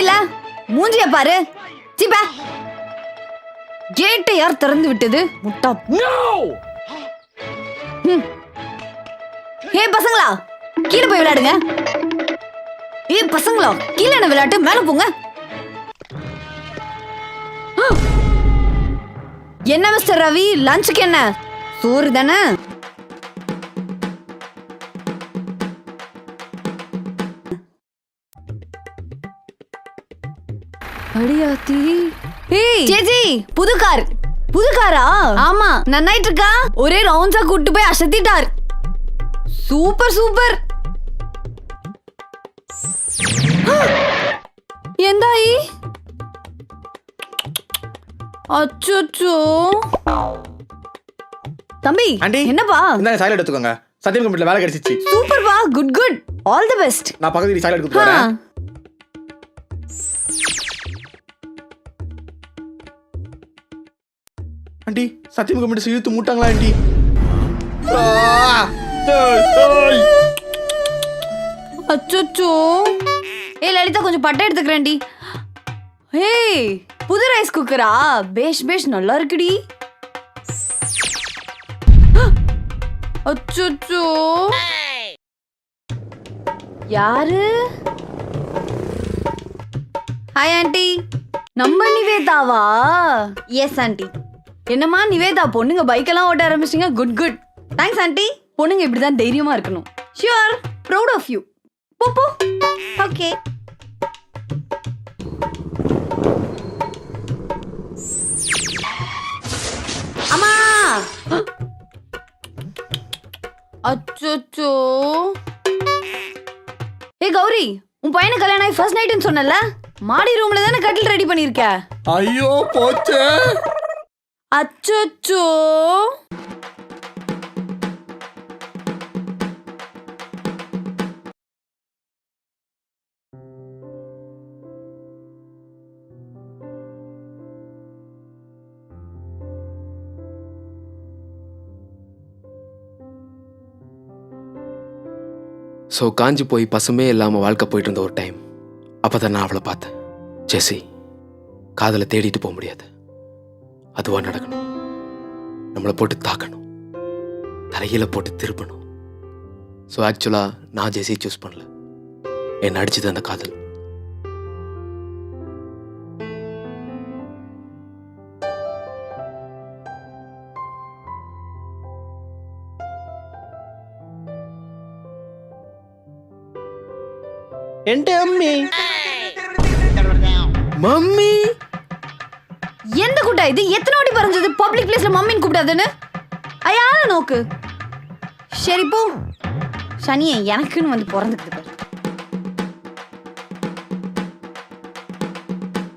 இல்ல மூஞ்சிய பாரு. சிப்பா கேட்டை யார் திறந்து விட்டது? முட்டா ஹே பசங்களா கீழே போய் விளையாடுங்க. ஏ பசங்களா கீழே என்ன விளையாட்டு? மேல போங்க! என்ன மிஸ்டர் ரவி? லஞ்சுக்கு என்ன? சோறு தானே? அடியாத்தி. ஏய். சேச்சி புது கார். புது காரா? ஆமா. நன்னாயிட்டு இருக்கா ஒரே ரவுண்ட்ஸா கூட்டு போய் அசத்திட்டார். Super super. எந்தாயி? அச்சோ தம்பி ஆண்டி. என்னப்பா? இந்த சாயல் எடுத்துக்கோங்க. சத்தியம் கம்பெனில வேலை கிடைச்சிச்சு. சூப்பர் பா good good. All the best நான் பக்கத்து சாயல் எடுத்து ஆண்டி சத்தியம் கம்பெனி இழுத்து மூட்டாங்களா ஆண்டி. அச்சோ ஏ லலிதா கொஞ்சம் பட்டை எடுத்துக்கிறேன்டி ஏய் புது ரைஸ் குக்கரா பேஷ் பேஷ் நல்லா இருக்குடி. அச்சோ யாரு? Hi aunty. நம்ம நிவேதாவா? S aunty. என்னம்மா நிவேதா பொண்ணுங்க பைக்கெல்லாம் ஓட்ட ஆரம்பிச்சிங்க குட் குட் தேங்க்ஸ் ஆண்டி பொண்ணுங்க இப்படி தான் தைரியமா இருக்கணும். ஷியோர் ப்ரௌட் ஆஃப் யூ போ போ. ஓகே அம்மா! அச்சோ ஏ கௌரி உன் பையனுக்கு கல்யாணம் ஆகி ஃபர்ஸ்ட் நைட்னு சொன்னல மாடி ரூம்ல தானே கட்டில் ரெடி பண்ணிருக்க ஐயோ போச்சே. அச்சோ ஸோ காஞ்சி போய் பசுமே இல்லாமல் வாழ்க்கை போயிட்டு இருந்த ஒரு டைம் அப்போ தான் நான் அவளை பார்த்தேன். ஜெசி காதலை தேடிட்டு போக முடியாது. அதுவா நடக்கணும் நம்மளை போட்டு தாக்கணும் தலையில போட்டு திருப்பணும் ஸோ ஆக்சுவலாக நான் ஜெய்சியை சூஸ் பண்ணல என்னை அடிச்சது அந்த காதல் ఏంటి அம்மி மம்மி எந்த குட்டா இது? எத்தனை வாட்டி பறஞ்சது? பப்ளிக் பிளேஸ்ல மம்மின்னு கூப்பிடாதுன்னு? அயால நோக்கு. சரி போ. சனியை எனக்குன்னு வந்து பிறந்துக்கிட்டு